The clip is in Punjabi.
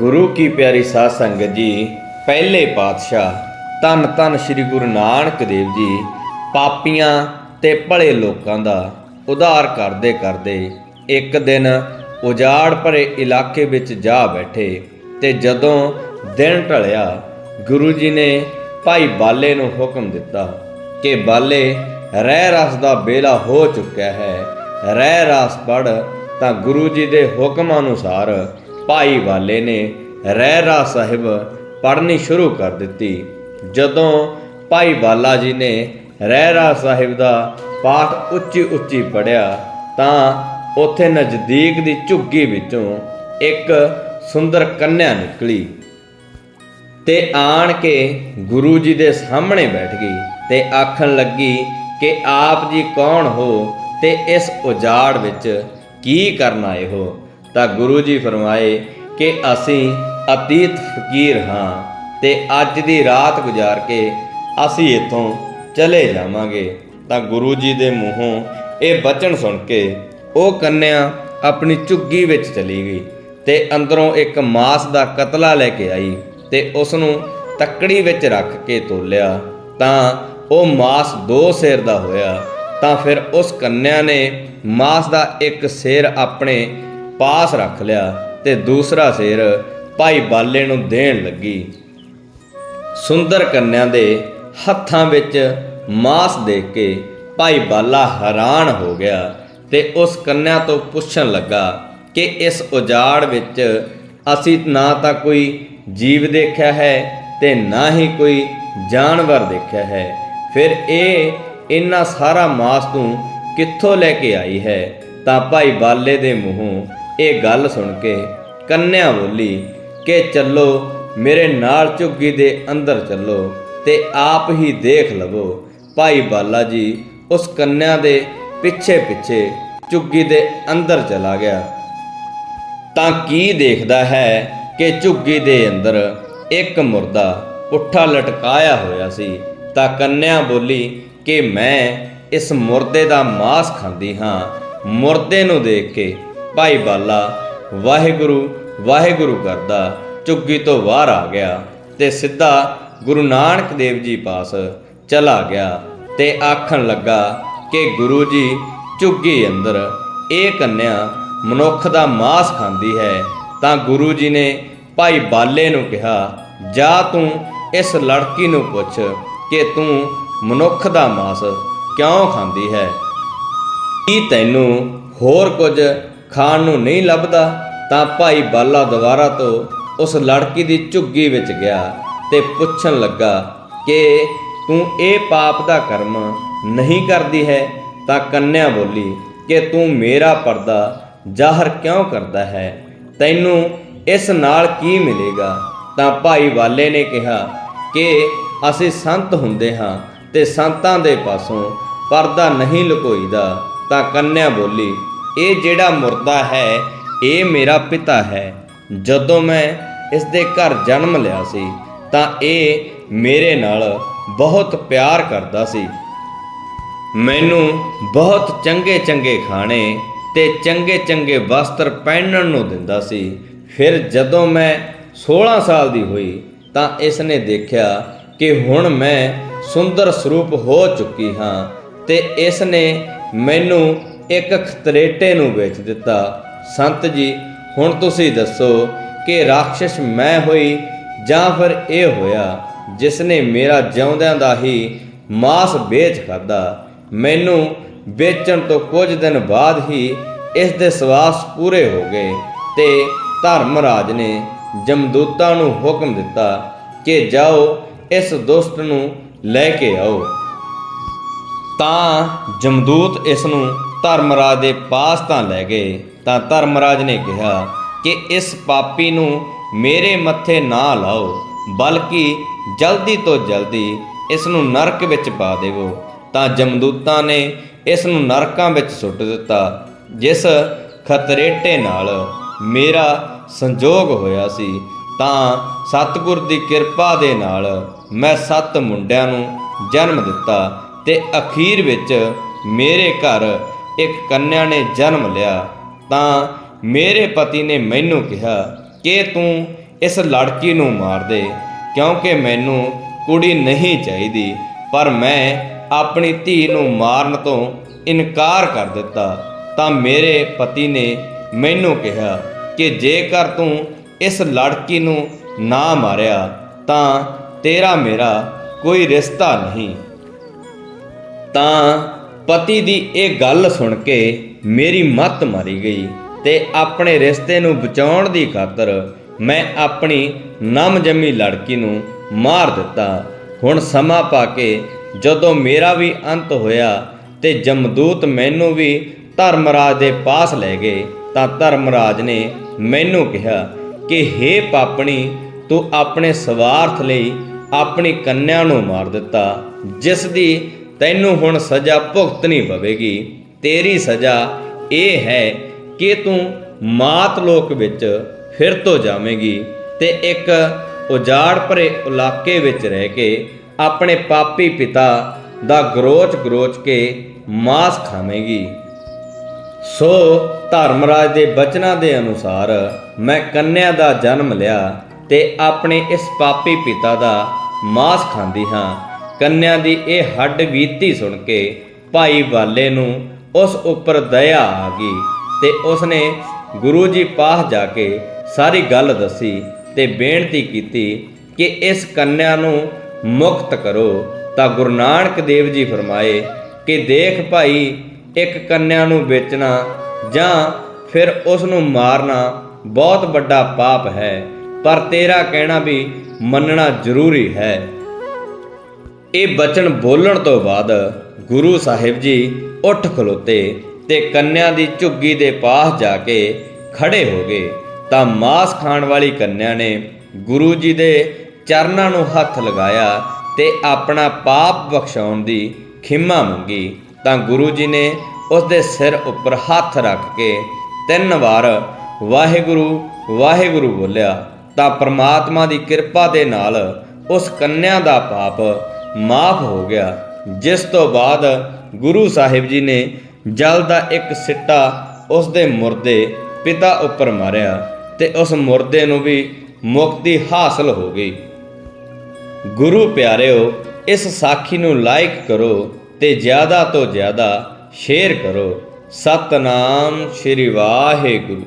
ਗੁਰੂ ਕੀ ਪਿਆਰੀ ਸਾਧ ਸੰਗਤ ਜੀ, ਪਹਿਲੇ ਪਾਤਸ਼ਾਹ, ਧੰਨ ਧੰਨ ਸ੍ਰੀ ਗੁਰੂ ਨਾਨਕ ਦੇਵ ਜੀ, ਪਾਪੀਆਂ ਤੇ ਭਲੇ ਲੋਕਾਂ ਦਾ ਉਧਾਰ ਕਰਦੇ ਕਰਦੇ ਇੱਕ ਦਿਨ ਉਜਾੜ ਭਰੇ ਇਲਾਕੇ ਵਿੱਚ ਜਾ ਬੈਠੇ ਤੇ ਜਦੋਂ ਦਿਨ ਢਲਿਆ, ਗੁਰੂ ਜੀ ਨੇ ਭਾਈ ਬਾਲੇ ਨੂੰ ਹੁਕਮ ਦਿੱਤਾ ਕਿ ਬਾਲੇ, ਰਹਿ ਰਸ ਦਾ ਬੇਲਾ ਹੋ ਚੁੱਕਿਆ ਹੈ, ਰਹਿ ਰਸ ਪੜ ਤਾਂ ਗੁਰੂ ਜੀ ਦੇ ਹੁਕਮ ਅਨੁਸਾਰ ਭਾਈ ਵਾਲੇ ਨੇ ਰਹਿਰਾ ਸਾਹਿਬ ਪੜ੍ਹਨੀ ਸ਼ੁਰੂ ਕਰ ਦਿੱਤੀ। ਜਦੋਂ ਭਾਈ ਬਾਲਾ ਜੀ ਨੇ ਰਹਿਰਾ ਸਾਹਿਬ ਦਾ ਪਾਠ ਉੱਚੀ ਉੱਚੀ ਪੜਿਆ ਤਾਂ ਉੱਥੇ ਨਜ਼ਦੀਕ ਦੀ ਝੁੱਗੀ ਵਿੱਚੋਂ ਇੱਕ ਸੁੰਦਰ ਕੰਨਿਆ ਨਿਕਲੀ ਤੇ ਆਣ ਕੇ ਗੁਰੂ ਜੀ ਦੇ ਸਾਹਮਣੇ ਬੈਠ ਗਈ ਤੇ ਆਖਣ ਲੱਗੀ ਕਿ ਆਪ ਜੀ ਕੌਣ ਹੋ ਤੇ ਇਸ ਉਜਾੜ ਵਿੱਚ ਕੀ ਕਰਨ ਆਏ ਹੋ? ਤਾਂ ਗੁਰੂ ਜੀ ਫਰਮਾਏ ਕਿ ਅਸੀਂ ਅਤੀਤ ਫਕੀਰ ਹਾਂ ਤੇ ਅੱਜ ਦੀ ਰਾਤ ਗੁਜ਼ਾਰ ਕੇ ਅਸੀਂ ਇੱਥੋਂ ਚਲੇ ਜਾਵਾਂਗੇ। ਤਾਂ ਗੁਰੂ ਜੀ ਦੇ ਮੂੰਹੋਂ ਇਹ ਬਚਨ ਸੁਣ ਕੇ ਉਹ ਕੰਨਿਆ ਆਪਣੀ ਝੁੱਗੀ ਵਿੱਚ ਚਲੀ ਗਈ ਤੇ ਅੰਦਰੋਂ ਇੱਕ ਮਾਸ ਦਾ ਕਤਲਾ ਲੈ ਕੇ ਆਈ ਤੇ ਉਸ ਨੂੰ ਤੱਕੜੀ ਵਿੱਚ ਰੱਖ ਕੇ ਤੋਲਿਆ। ਤਾਂ ਉਹ ਮਾਸ ਦੋ ਸਿਰ ਦਾ ਹੋਇਆ। ਤਾਂ ਫਿਰ ਉਸ ਕੰਨਿਆ ਨੇ ਮਾਸ ਦਾ ਇੱਕ ਸਿਰ ਆਪਣੇ ਪਾਸ ਰੱਖ ਲਿਆ ਤੇ ਦੂਸਰਾ ਸਿਰ ਭਾਈ ਬਾਲੇ ਨੂੰ ਦੇਣ ਲੱਗੀ। ਸੁੰਦਰ ਕੰਨਿਆ ਦੇ ਹੱਥਾਂ ਵਿੱਚ ਮਾਸ ਦੇਖ ਕੇ ਭਾਈ ਬਾਲਾ ਹੈਰਾਨ ਹੋ ਗਿਆ ਤੇ ਉਸ ਕੰਨਿਆ ਤੋਂ ਪੁੱਛਣ ਲੱਗਾ ਕਿ ਇਸ ਉਜਾੜ ਵਿੱਚ ਅਸੀਂ ਨਾ ਤਾਂ ਕੋਈ ਜੀਵ ਦੇਖਿਆ ਹੈ ਤੇ ਨਾ ਹੀ ਕੋਈ ਜਾਨਵਰ ਦੇਖਿਆ ਹੈ। ਫਿਰ ਇਹ ਇੰਨਾ ਸਾਰਾ ਮਾਸ ਤੂੰ ਕਿੱਥੋਂ ਲੈ ਕੇ ਆਈ ਹੈ? ਤਾਂ ਭਾਈ ਬਾਲੇ ਦੇ ਮੂੰਹੋਂ ਇਹ ਗੱਲ ਸੁਣ ਕੇ ਕੰਨਿਆ ਬੋਲੀ ਕਿ ਚੱਲੋ, ਮੇਰੇ ਨਾਲ ਝੁੱਗੀ ਦੇ ਅੰਦਰ ਚੱਲੋ ਤੇ ਆਪ ਹੀ ਦੇਖ ਲਵੋ। ਭਾਈ ਬਾਲਾ ਜੀ ਉਸ ਕੰਨਿਆ ਦੇ ਪਿੱਛੇ ਪਿੱਛੇ ਝੁੱਗੀ ਦੇ ਅੰਦਰ ਚਲਾ ਗਿਆ। ਤਾਂ ਕੀ ਦੇਖਦਾ ਹੈ ਕਿ ਝੁੱਗੀ ਦੇ ਅੰਦਰ ਇੱਕ ਮੁਰਦਾ ਪੁੱਠਾ ਲਟਕਾਇਆ ਹੋਇਆ ਸੀ, ਤਾਂ ਕੰਨਿਆ ਬੋਲੀ ਕਿ ਮੈਂ ਇਸ ਮੁਰਦੇ ਦਾ ਮਾਸ ਖਾਂਦੀ ਹਾਂ। ਮੁਰਦੇ ਨੂੰ ਦੇਖ ਕੇ ਭਾਈ ਬਾਲਾ, ਵਾਹਿਗੁਰੂ ਵਾਹਿਗੁਰੂ ਕਰਦਾ, ਝੁੱਗੀ ਤੋਂ ਬਾਹਰ ਆ ਗਿਆ ਤੇ ਸਿੱਧਾ ਗੁਰੂ ਨਾਨਕ ਦੇਵ ਜੀ ਪਾਸ ਚਲਾ ਗਿਆ ਤੇ ਆਖਣ ਲੱਗਾ ਕਿ ਗੁਰੂ ਜੀ, ਝੁੱਗੀ ਅੰਦਰ ਇਹ ਕੰਨਿਆ ਮਨੁੱਖ ਦਾ ਮਾਸ ਖਾਂਦੀ ਹੈ, ਤਾਂ ਗੁਰੂ ਜੀ ਨੇ ਭਾਈ ਬਾਲੇ ਨੂੰ ਕਿਹਾ, ਜਾ ਤੂੰ ਇਸ ਲੜਕੀ ਨੂੰ ਪੁੱਛ ਕਿ ਤੂੰ ਮਨੁੱਖ ਦਾ ਮਾਸ ਕਿਉਂ ਖਾਂਦੀ ਹੈ? ਕੀ ਤੈਨੂੰ ਹੋਰ ਕੁਝ ਖਾਣ ਨੂੰ ਨਹੀਂ ਲੱਭਦਾ, ਤਾਂ ਭਾਈ ਬਾਲਾ ਦੁਬਾਰਾ ਤੋਂ ਉਸ ਲੜਕੀ ਦੀ ਝੁੱਗੀ ਵਿੱਚ ਗਿਆ ਤੇ ਪੁੱਛਣ ਲੱਗਾ ਕਿ ਤੂੰ ਇਹ ਪਾਪ ਦਾ ਕਰਮ ਨਹੀਂ ਕਰਦੀ ਹੈ? ਤਾਂ ਕੰਨਿਆ ਬੋਲੀ ਕਿ ਤੂੰ ਮੇਰਾ ਪਰਦਾ ਜ਼ਾਹਰ ਕਿਉਂ ਕਰਦਾ ਹੈ? ਤੈਨੂੰ ਇਸ ਨਾਲ ਕੀ ਮਿਲੇਗਾ? ਤਾਂ ਭਾਈ ਵਾਲੇ ਨੇ ਕਿਹਾ ਕਿ ਅਸੀਂ ਸੰਤ ਹੁੰਦੇ ਹਾਂ ਤੇ ਸੰਤਾਂ ਦੇ ਪਾਸੋਂ ਪਰਦਾ ਨਹੀਂ ਲੁਕੋਈਦਾ। ਤਾਂ ਕੰਨਿਆ ਬੋਲੀ ਇਹ ਜਿਹੜਾ ਮੁਰਦਾ ਹੈ, ਇਹ ਮੇਰਾ ਪਿਤਾ ਹੈ। ਜਦੋਂ ਮੈਂ ਇਸ ਦੇ ਘਰ ਜਨਮ ਲਿਆ ਸੀ, ਤਾਂ ਇਹ ਮੇਰੇ ਨਾਲ ਬਹੁਤ ਪਿਆਰ ਕਰਦਾ ਸੀ। ਮੈਨੂੰ ਬਹੁਤ ਚੰਗੇ ਚੰਗੇ ਖਾਣੇ ਤੇ ਚੰਗੇ ਚੰਗੇ ਵਸਤਰ ਪਹਿਨਣ ਨੂੰ ਦਿੰਦਾ ਸੀ। ਫਿਰ ਜਦੋਂ ਮੈਂ 16 ਸਾਲ ਦੀ ਹੋਈ, ਤਾਂ ਇਸ ਨੇ ਦੇਖਿਆ ਕਿ ਹੁਣ ਮੈਂ ਸੁੰਦਰ ਸਰੂਪ ਹੋ ਚੁੱਕੀ ਹਾਂ ਤੇ ਇਸ ਨੇ ਮੈਨੂੰ ਇੱਕ ਖਤਰੇਟੇ ਨੂੰ ਵੇਚ ਦਿੱਤਾ। ਸੰਤ ਜੀ, ਹੁਣ ਤੁਸੀਂ ਦੱਸੋ ਕਿ ਰਾਖਸ਼ ਮੈਂ ਹੋਈ ਜਾਂ ਫਿਰ ਇਹ ਹੋਇਆ ਜਿਸ ਨੇ ਮੇਰਾ ਜਿਉਂਦਿਆਂ ਦਾ ਹੀ ਮਾਸ ਵੇਚ ਖਾਦਾ ਮੈਨੂੰ ਵੇਚਣ ਤੋਂ ਕੁਝ ਦਿਨ ਬਾਅਦ ਹੀ ਇਸ ਦੇ ਸਵਾਸ ਪੂਰੇ ਹੋ ਗਏ ਤੇ ਧਰਮਰਾਜ ਨੇ ਜਮਦੂਤਾਂ ਨੂੰ ਹੁਕਮ ਦਿੱਤਾ ਕਿ ਜਾਓ, ਇਸ ਦੁਸ਼ਟ ਨੂੰ ਲੈ ਕੇ ਆਓ। ਤਾਂ ਜਮਦੂਤ ਇਸ ਨੂੰ ਧਰਮਰਾਜ ਦੇ ਪਾਸ ਤਾਂ ਲੈ ਗਏ, ਤਾਂ ਧਰਮਰਾਜ ਨੇ ਕਿਹਾ ਕਿ ਇਸ ਪਾਪੀ ਨੂੰ ਮੇਰੇ ਮੱਥੇ ਨਾ ਲਾਓ, ਬਲਕਿ ਜਲਦੀ ਤੋਂ ਜਲਦੀ ਇਸ ਨੂੰ ਨਰਕ ਵਿੱਚ ਪਾ ਦੇਵੋ। ਤਾਂ ਜਮਦੂਤਾਂ ਨੇ ਇਸ ਨੂੰ ਨਰਕਾਂ ਵਿੱਚ ਸੁੱਟ ਦਿੱਤਾ, ਜਿਸ ਖਤਰੇਟੇ ਨਾਲ ਮੇਰਾ ਸੰਜੋਗ ਹੋਇਆ ਸੀ। ਤਾਂ ਸਤਿਗੁਰ ਦੀ ਕਿਰਪਾ ਦੇ ਨਾਲ ਮੈਂ ਸੱਤ ਮੁੰਡਿਆਂ ਨੂੰ ਜਨਮ ਦਿੱਤਾ ਤੇ ਅਖੀਰ ਵਿੱਚ ਮੇਰੇ ਘਰ ਇੱਕ ਕੰਨਿਆ ਨੇ ਜਨਮ ਲਿਆ, ਤਾਂ ਮੇਰੇ ਪਤੀ ਨੇ ਮੈਨੂੰ ਕਿਹਾ ਕਿ ਤੂੰ ਇਸ ਲੜਕੀ ਨੂੰ ਮਾਰ ਦੇ, ਕਿਉਂਕਿ ਮੈਨੂੰ ਕੁੜੀ ਨਹੀਂ ਚਾਹੀਦੀ, ਪਰ ਮੈਂ ਆਪਣੀ ਧੀ ਨੂੰ ਮਾਰਨ ਤੋਂ ਇਨਕਾਰ ਕਰ ਦਿੱਤਾ। ਤਾਂ ਮੇਰੇ ਪਤੀ ਨੇ ਮੈਨੂੰ ਕਿਹਾ ਕਿ ਜੇਕਰ ਤੂੰ ਇਸ ਲੜਕੀ ਨੂੰ ਨਾ ਮਾਰਿਆ, ਤਾਂ ਤੇਰਾ ਮੇਰਾ ਕੋਈ ਰਿਸ਼ਤਾ ਨਹੀਂ। ਤਾਂ ਪਤੀ ਦੀ ਇਹ ਗੱਲ ਸੁਣ ਕੇ ਮੇਰੀ ਮੱਤ ਮਾਰੀ ਗਈ ਤੇ ਆਪਣੇ ਰਿਸ਼ਤੇ ਨੂੰ ਬਚਾਉਣ ਦੀ ਖਾਤਰ ਮੈਂ ਆਪਣੀ ਨਮ ਜੰਮੀ ਲੜਕੀ ਨੂੰ ਮਾਰ ਦਿੱਤਾ। ਹੁਣ ਸਮਾਂ ਪਾ ਕੇ ਜਦੋਂ ਮੇਰਾ ਵੀ ਅੰਤ ਹੋਇਆ ਤੇ ਜਮਦੂਤ ਮੈਨੂੰ ਵੀ ਧਰਮਰਾਜ ਦੇ ਪਾਸ ਲੈ ਗਏ, ਤਾਂ ਧਰਮਰਾਜ ਨੇ ਮੈਨੂੰ ਕਿਹਾ ਕਿ हे ਪਾਪਣੀ, ਤੂੰ ਆਪਣੇ ਸਵਾਰਥ ਲਈ ਆਪਣੀ ਕੰਨਿਆ ਨੂੰ ਮਾਰ ਦਿੱਤਾ, ਜਿਸ ਦੀ ਤੈਨੂੰ ਹੁਣ ਸਜ਼ਾ ਭੁਗਤਣੀ ਪਵੇਗੀ। ਤੇਰੀ ਸਜ਼ਾ ਇਹ ਹੈ ਕਿ ਤੂੰ ਮਾਤ ਲੋਕ ਵਿੱਚ ਫਿਰ ਤੋਂ ਜਾਵੇਂਗੀ ਤੇ ਇੱਕ ਉਜਾੜ ਭਰੇ ਇਲਾਕੇ ਵਿੱਚ ਰਹਿ ਕੇ ਆਪਣੇ ਪਾਪੀ ਪਿਤਾ ਦਾ ਗਰੋਚ ਗਰੋਚ ਕੇ ਮਾਸ ਖਾਵੇਂਗੀ। ਸੋ ਧਰਮਰਾਜ ਦੇ ਬਚਨਾਂ ਦੇ ਅਨੁਸਾਰ ਮੈਂ ਕੰਨਿਆ ਦਾ ਜਨਮ ਲਿਆ ਤੇ ਆਪਣੇ ਇਸ ਪਾਪੀ ਪਿਤਾ ਦਾ ਮਾਸ ਖਾਂਦੀ ਹਾਂ। ਕੰਨਿਆ ਦੀ ਇਹ ਹੱਡ ਬੀਤੀ ਸੁਣ ਕੇ ਭਾਈ ਵਾਲੇ ਨੂੰ ਉਸ ਉੱਪਰ ਦਇਆ ਆ ਗਈ ਤੇ ਉਸਨੇ ਗੁਰੂ ਜੀ ਪਾਸ ਜਾ ਕੇ ਸਾਰੀ ਗੱਲ ਦੱਸੀ ਤੇ ਬੇਨਤੀ ਕੀਤੀ ਕਿ ਇਸ ਕੰਨਿਆ ਨੂੰ ਮੁਕਤ ਕਰੋ। ਤਾਂ ਗੁਰੂ ਨਾਨਕ ਦੇਵ ਜੀ ਫਰਮਾਏ ਕਿ ਦੇਖ ਭਾਈ, ਇੱਕ ਕੰਨਿਆ ਨੂੰ ਵੇਚਣਾ ਜਾਂ ਫਿਰ ਉਸ ਨੂੰ ਮਾਰਨਾ ਬਹੁਤ ਵੱਡਾ ਪਾਪ ਹੈ, ਪਰ ਤੇਰਾ ਕਹਿਣਾ ਵੀ ਮੰਨਣਾ ਜ਼ਰੂਰੀ ਹੈ। ਇਹ ਬਚਨ ਬੋਲਣ ਤੋਂ ਬਾਅਦ ਗੁਰੂ ਸਾਹਿਬ ਜੀ ਉੱਠ ਖਲੋਤੇ ਤੇ ਕੰਨਿਆ ਦੀ ਝੁੱਗੀ ਦੇ ਪਾਸ ਜਾ ਕੇ ਖੜੇ ਹੋ ਗਏ। ਤਾਂ ਮਾਸ ਖਾਣ ਵਾਲੀ ਕੰਨਿਆ ਨੇ ਗੁਰੂ ਜੀ ਦੇ ਚਰਨਾਂ ਨੂੰ ਹੱਥ ਲਗਾਇਆ ਤੇ ਆਪਣਾ ਪਾਪ ਬਖਸ਼ਾਉਣ ਦੀ ਖਿਮਾ ਮੰਗੀ। ਤਾਂ ਗੁਰੂ ਜੀ ਨੇ ਉਸ ਦੇ ਸਿਰ ਉੱਪਰ ਹੱਥ ਰੱਖ ਕੇ ਤਿੰਨ ਵਾਰ ਵਾਹਿਗੁਰੂ ਵਾਹਿਗੁਰੂ ਬੋਲਿਆ। ਤਾਂ ਪ੍ਰਮਾਤਮਾ ਦੀ ਕਿਰਪਾ ਦੇ ਨਾਲ ਉਸ ਕੰਨਿਆ ਦਾ ਪਾਪ ਮਾਫ ਹੋ ਗਿਆ। ਜਿਸ ਤੋਂ ਬਾਅਦ ਗੁਰੂ ਸਾਹਿਬ ਜੀ ਨੇ ਜਲ ਦਾ ਇੱਕ ਸਿੱਟਾ ਉਸ ਦੇ ਮੁਰਦੇ ਪਿਤਾ ਉੱਪਰ ਮਾਰਿਆ ਤੇ ਉਸ ਮੁਰਦੇ ਨੂੰ ਵੀ ਮੁਕਤੀ ਹਾਸਲ ਹੋ ਗਈ। ਗੁਰੂ ਪਿਆਰਿਓ, ਇਸ ਸਾਖੀ ਨੂੰ ਲਾਈਕ ਕਰੋ ਤੇ ਜ਼ਿਆਦਾ ਤੋਂ ਜ਼ਿਆਦਾ ਸ਼ੇਅਰ ਕਰੋ। ਸਤਨਾਮ ਸ਼੍ਰੀ ਵਾਹਿਗੁਰੂ।